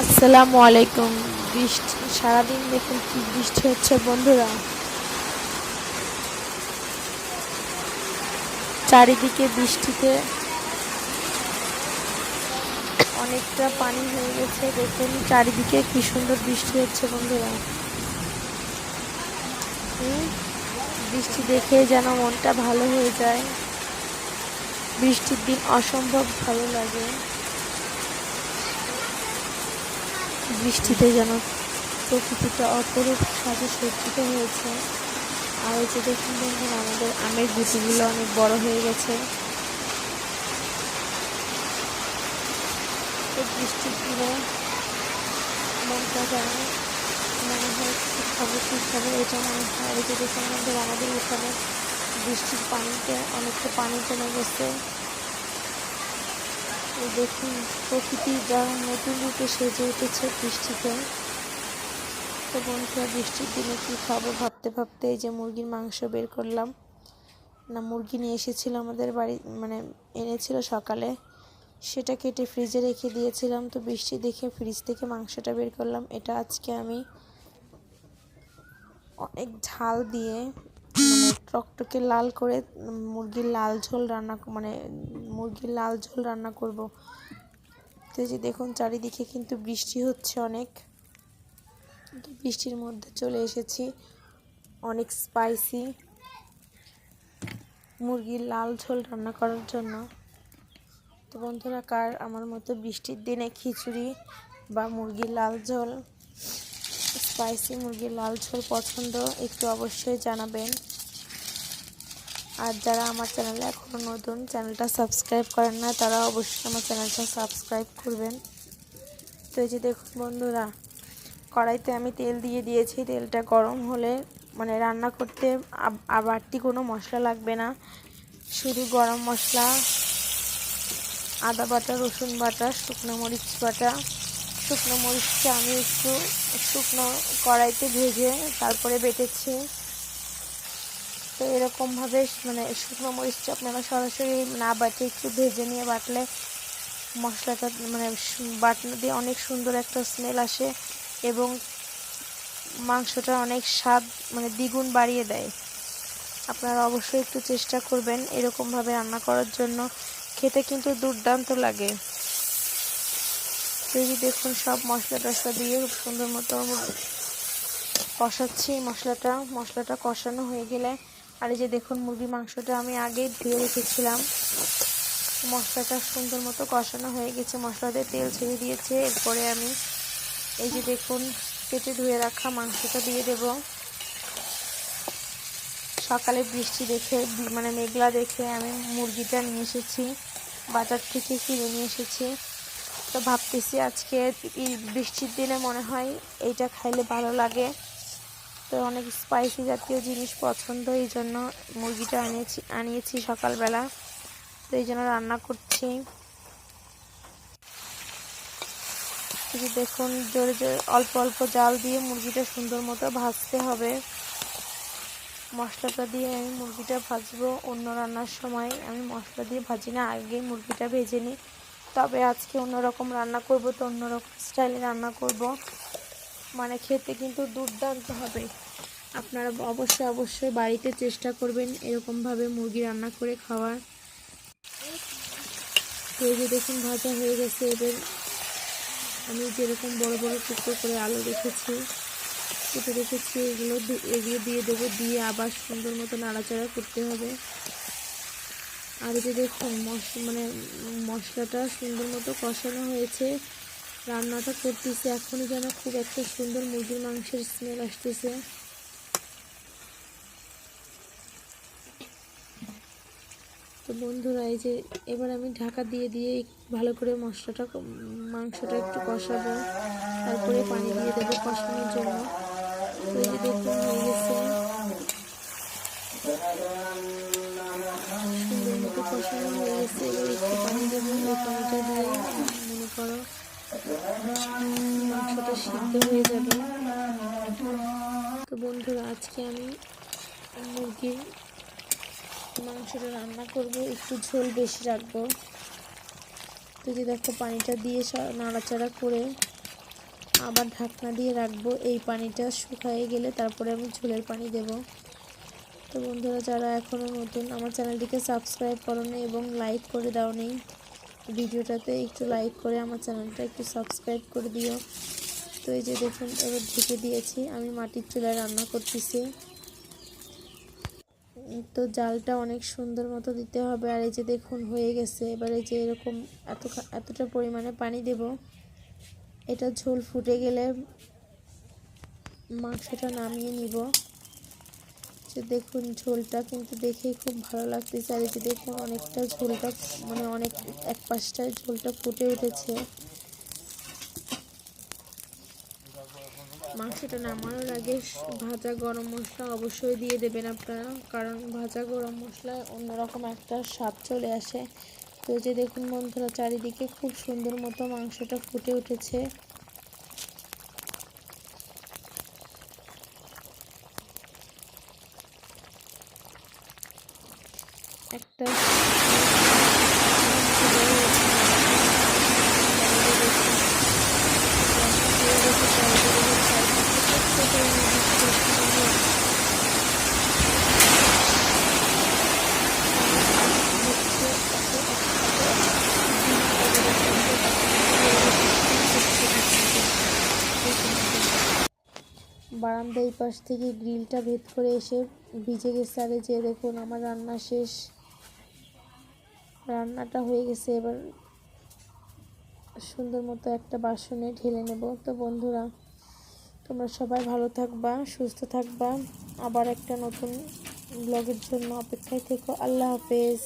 আসসালামু আলাইকুম। বৃষ্টি, সারাদিন দেখুন কি বৃষ্টি হচ্ছে বন্ধুরা। চারিদিকে বৃষ্টিতে অনেকটা পানি হয়ে গেছে। দেখুন চারিদিকে কি সুন্দর বৃষ্টি হচ্ছে বন্ধুরা। বৃষ্টি দেখে যেন মনটা ভালো হয়ে যায়। বৃষ্টির দিন অসম্ভব ভালো লাগে। বৃষ্টিতে যেন প্রকৃতিটা অপরূপ সাজে সজ্জিত হয়েছে। আর এই যে দেখুন বন্ধুরা, আমাদের আমের গুটিগুলো অনেক বড় হয়ে গেছে। বৃষ্টির দিনে মনটা যেন মনে হয় কি খাব এটা মনে হয়। এই যে দেখুন বন্ধুরা, আমাদের এখানে বৃষ্টির পানিতে অনেকটা পানি জমে গেছে। দেখুন, প্রকৃতি যা নতুন রূপে সেজে উঠেছে বৃষ্টিতে। তো বন্ধুরা, বৃষ্টির দিনে কি খাব ভাবতে ভাবতে এই যে মুরগির মাংস বের করলাম। না, মুরগি নিয়ে এসেছিল আমাদের বাড়ি মানে এনেছিল সকালে। সেটা কেটে ফ্রিজে রেখে দিয়েছিলাম। তো বৃষ্টি দেখে ফ্রিজ থেকে মাংসটা বের করলাম। এটা আজকে আমি অনেক ঝাল দিয়ে টকটকে লাল করে মুরগির লাল ঝোল রান্না মানে মুরগির লাল ঝোল রান্না করব। তো যে দেখুন, চারিদিকে কিন্তু বৃষ্টি হচ্ছে অনেক। বৃষ্টির মধ্যে চলে এসেছি। অনেক স্পাইসি মুরগির লাল ঝোল রান্না করার জন্য। তো বন্ধুরা, কার আমার মতো বৃষ্টির দিনে খিচুড়ি বা মুরগির লাল ঝোল স্পাইসি মুরগির লাল ঝোল পছন্দ, একটু অবশ্যই জানাবেন। আর যারা আমার চ্যানেলে এখনও নতুন, চ্যানেলটা সাবস্ক্রাইব করেন না, তারা অবশ্যই আমার চ্যানেলটা সাবস্ক্রাইব করবেন। তো এই যে দেখুন বন্ধুরা, কড়াইতে আমি তেল দিয়ে দিয়েছি। তেলটা গরম হলে মানে রান্না করতে আব- আর বাড়তি কোনো মশলা লাগবে না। শুধু গরম মশলা, আদা বাটা, রসুন বাটা, শুকনো মরিচ বাটা। শুকনো মরিচটা আমি একটু শুকনো কড়াইতে ভেজে তারপরে বেটেছি। তো এরকমভাবে মানে শুকনো মরিচটা আপনারা সরাসরি না বাটে, একটু ভেজে নিয়ে বাটলে মশলাটা মানে বাটনা দিয়ে অনেক সুন্দর একটা স্মেল আসে এবং মাংসটা অনেক স্বাদ মানে দ্বিগুণ বাড়িয়ে দেয়। আপনারা অবশ্যই একটু চেষ্টা করবেন এরকমভাবে রান্না করার জন্য। খেতে কিন্তু দুর্দান্ত লাগে। এই দেখুন সব মশলা টশলা দিয়ে খুব সুন্দর মতো কষাচ্ছি মশলাটা। মশলাটা কষানো হয়ে গেলে আর এই যে দেখুন মুরগির মাংসটা আমি আগেই ধুয়ে রেখেছিলাম। মশলাটা সুন্দর মতো কষানো হয়ে গেছে, মশলাতে তেল ছেড়ে দিয়েছে। এরপরে আমি এই যে দেখুন কেটে ধুয়ে রাখা মাংসটা দিয়ে দেব। সকালে বৃষ্টি দেখে মানে মেঘলা দেখে আমি মুরগিটা নিয়ে এসেছি, বাজার থেকে কিনে নিয়ে এসেছি। তো ভাবতেছি আজকে বৃষ্টির দিনে মনে হয় এইটা খাইলে ভালো লাগে। তো অনেক স্পাইসি জাতীয় জিনিস পছন্দ, এই জন্য মুরগিটা আনিয়েছি আনিয়েছি সকালবেলা। তো এই জন্য রান্না করছি। দেখুন, জোরে জোরে অল্প অল্প জাল দিয়ে মুরগিটা সুন্দর মতো ভাজতে হবে। মশলাটা দিয়ে আমি মুরগিটা ভাজবো অন্য রান্নার সময়। আমি মশলা দিয়ে ভাজি না, আগেই মুরগিটা ভেজে নিই। তবে আজকে অন্যরকম রান্না করব, তো অন্যরকম স্টাইলে রান্না করব। মানে খেতে কিন্তু দুর্দান্ত হবে। আপনারা অবশ্যই অবশ্যই বাড়িতে চেষ্টা করবেন এরকমভাবে মুরগি রান্না করে খাওয়ার। তো এই যে দেখুন, ভাজা হয়ে গেছে। এদের আমি যেরকম বড় বড় টুকরো করে আলু রেখেছি, কেটে রেখেছি, এগুলো এগিয়ে দিয়ে দেবো। দিয়ে আবার সুন্দর মতো নাড়াচাড়া করতে হবে। আর যে দেখুন, মশ মানে মশলাটা সুন্দর মতো কষানো হয়েছে। রান্নাটা করতেছি। এখনই যেন খুব একটা সুন্দর মুরগির মাংসের স্মেল আসতেছে। তো বন্ধুরা, এই যে এবার আমি ঢাকা দিয়ে দিয়ে ভালো করে মশলাটা, মাংসটা একটু কষাবো। তারপরে পানি দিয়ে দেবো কষানোর জন্য। সুন্দর মতো কষানো হয়ে গেছে। এবার একটু পানি দেবো পানিটা দিয়ে। মাংসটা সিদ্ধ হয়ে যাবে। তো বন্ধুরা, আজকে আমি মুরগির মাংসটা রান্না করব, একটু ঝোল বেশি রাখব। তো দেখো, পানিটা দিয়ে নাড়াচাড়া করে আবার ঢাকনা দিয়ে রাখব। এই পানিটা শুকায়ে গেলে তারপরে আমি ঝোলের পানি দেব। তো বন্ধুরা, যারা এখনও নতুন, আমার চ্যানেলটিকে সাবস্ক্রাইব করোনি এবং লাইক করে দাও নেই ভিডিওটাতে একটু লাইক করে আমার চ্যানেলটা একটু সাবস্ক্রাইব করে দিও। তো এই যে দেখুন, এবার ঢেকে দিয়েছি। আমি মাটির চুলায় রান্না করতেছি। তো জালটা অনেক সুন্দর মতো দিতে হবে। আর এই যে দেখুন, হয়ে গেছে। এবার যে এরকম এত এতটা পরিমাণে পানি দেব। এটা ঝোল ফুটে গেলে মাংসটা নামিয়ে নিব। যে দেখুন ঝোলটা কিন্তু দেখেই খুব ভালো লাগতেছে আর যে দেখুন অনেকটা ঝোলটা মানে অনেক এক পাশটায় ঝোলটা ফুটে উঠেছে। মাংসটা নামানোর আগে ভাজা গরম মশলা অবশ্যই দিয়ে দেবেন আপনারা, কারণ ভাজা গরম মশলায় অন্যরকম একটা স্বাদ চলে আসে। তো যে দেখুন বন্ধুরা, চারিদিকে খুব সুন্দর মতো মাংসটা ফুটে উঠেছে। একটা বারান্দা এই পাশ থেকে গ্রিলটা ভেদ করে এসে ভিজে গেছে। আরে যে দেখুন, আমার রান্না শেষ। রান্নাটা হয়ে গেছে, এবার সুন্দর মতো একটা বাসনে ঢেলে নেব। তো বন্ধুরা, তোমরা সবাই ভালো থাকবা, সুস্থ থাকবা। আবার একটা নতুন ব্লগের জন্য অপেক্ষায় থেকো। আল্লাহ হাফেজ।